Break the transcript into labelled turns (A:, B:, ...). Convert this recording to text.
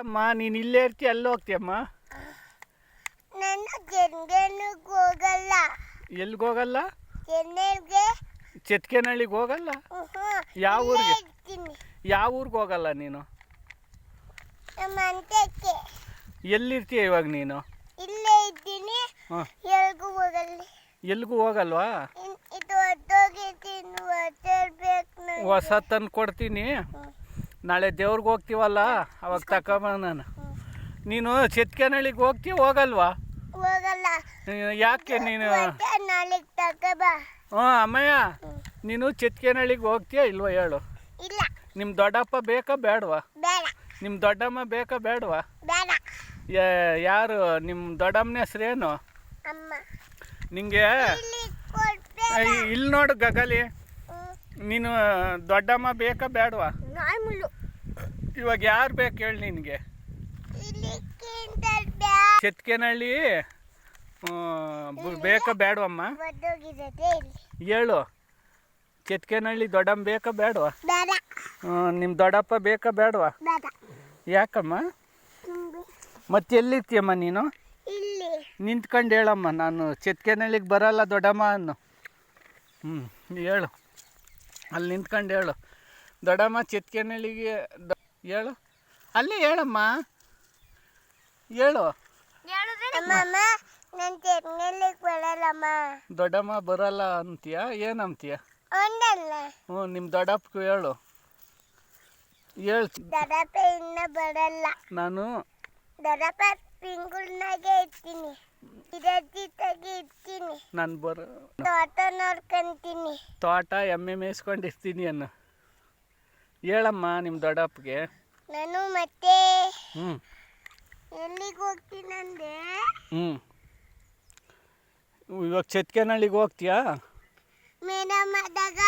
A: ಅಮ್ಮ ನೀನು ಇಲ್ಲೇ ಇರ್ತಿ ಅಲ್ಲಿ ಹೋಗ್ತೀಯಮ್ಮ?
B: ನನ್ನ ಚೆನ್ನೈಗೆ ಹೋಗಲ್ಲ.
A: ಎಲ್ಲಿಗೆ ಹೋಗಲ್ಲ? ಚೆತ್ಕೆನಹಳ್ಳಿಗೆ ಹೋಗಲ್ಲ? ಯಾವ ಊರಿಗೆ? ಯಾವ ಊರಿಗೆ ಹೋಗಲ್ಲ ನೀನು?
B: ನಮ್ಮ ಅಂತಕ್ಕೆ
A: ಎಲ್ಲಿರ್ತೀಯ ಇವಾಗ ನೀನು?
B: ಇಲ್ಲೇ ಇದ್ದೀನಿ.
A: ಹಾಂ.
B: ಎಲ್ಗೂ ಹೋಗಲ್ಲ.
A: ಎಲ್ಲಿಗೂ ಹೋಗಲ್ವಾ?
B: ಇನ್- ಇದು ಹೊತ್ತೋಗಿದ್ದೀನಿ ಹೊತ್ತಿರ್ಬೇಕು
A: ಹೊಸ ತಂದು ಕೊಡ್ತೀನಿ. ನಾಳೆ ದೇವ್ರಿಗೆ ಹೋಗ್ತೀವಲ್ಲ? ಅವಾಗ ತಕೊಂಬ ನಾನು. ನೀನು ಚೆತ್ಕೆನಹಳ್ಳಿಗೆ ಹೋಗ್ತೀಯ ಹೋಗಲ್ವಾ?
B: ಹೋಗಲ್ಲ.
A: ಯಾಕೆ ನೀನು? ಹ್ಞೂ ಅಮ್ಮಯ್ಯ ನೀನು ಚೆತ್ಕೆನಹಳ್ಳಿಗೆ ಹೋಗ್ತೀಯ ಇಲ್ವಾ ಹೇಳು. ನಿಮ್ಮ ದೊಡ್ಡಪ್ಪ ಬೇಕಾ ಬೇಡವಾ
B: ಬೇಡ.
A: ನಿಮ್ಮ ದೊಡ್ಡಮ್ಮ ಬೇಕಾ ಬೇಡವಾ
B: ಬೇಡ.
A: ಯಾರು? ನಿಮ್ಮ ದೊಡ್ಡಮ್ಮನ ಹೆಸ್ರೇನು
B: ಏನು?
A: ನಿಂಗೆ
B: ಇಲ್ಲಿ
A: ನೋಡು ಗಗಲಿ. ನೀನು ದೊಡ್ಡಮ್ಮ ಬೇಕಾ ಬೇಡವಾ?
B: ನಾಯಿ ಮುಳ್ಳು.
A: ಇವಾಗ ಯಾರು ಬೇಕು ಹೇಳಿ ನಿನಗೆ? ಚಿತ್ಕೆನಹಳ್ಳಿ ಬೇಕಾ ಬೇಡವಮ್ಮ? ಹೇಳು ಚಿತ್ಕೆನಹಳ್ಳಿ ದೊಡ್ಡಮ್ಮ ಬೇಕಾ ಬೇಡವಾ?
B: ಬೇಡ.
A: ನಿಮ್ಮ ದೊಡ್ಡಪ್ಪ ಬೇಕಾ ಬೇಡವಾ?
B: ಬೇಡ.
A: ಯಾಕಮ್ಮ. ಮತ್ತೆ ಎಲ್ಲಿರ್ತೀಯಮ್ಮ ನೀನು? ನಿಂತ್ಕೊಂಡು ಹೇಳಮ್ಮ ನಾನು ಚಿತ್ಕೆನಹಳ್ಳಿಗೆ ಬರಲ್ಲ ದೊಡ್ಡಮ್ಮ ಅನ್ನು. ಹ್ಞೂ ಹೇಳು. ಅಲ್ಲಿ ನಿಂತ್ಕೊಂಡು ಹೇಳು. ದೊಡ್ಡಮ್ಮ ಚಿತ್ಕೆನಳ್ಳಿಗೆ ದ- ಹೇಳು. ಅಲ್ಲಿ ಹೇಳಮ್ಮ. ಹೇಳು. ದೊಡ್ಡಮ್ಮ ಬರಲ್ಲ ಅಂತೀಯ? ಏನಂತೀಯ? ಹ್ಞೂ ನಿಮ್ಮ ದೊಡ್ಡಪ್ಪ ಹೇಳು. ಹೇಳು.
B: ಇನ್ನ ಬರಲ್ಲ.
A: ನಾನು
B: ದಡಪ ಪಿಂಗುಳ್ನಾಗೆ ಇರ್ತೀನಿ. ಇರ್ತೀನಿ
A: ನಾನು ಬರ
B: ತೋಟ ನೋಡ್ಕೊಂತೀನಿ.
A: ತೋಟ ಎಮ್ಮೆ ಮೇಯಿಸ್ಕೊಂಡಿರ್ತೀನಿ ಅನ್ನು. ಹೇಳಮ್ಮ ನಿಮ್ಮ ದೊಡ್ಡಪ್ಪಗೆ.
B: ನಾನು ಮತ್ತೆ
A: ಹ್ಞೂ
B: ಎಲ್ಲಿಗೆ ಹೋಗ್ತೀನಂದೆ
A: ಹ್ಞೂ ಇವಾಗ ಚೆತ್ಕೆನಹಳ್ಳಿಗೆ ಹೋಗ್ತೀಯಾ?
B: ಮೇಡಮ್ ಆದಾಗ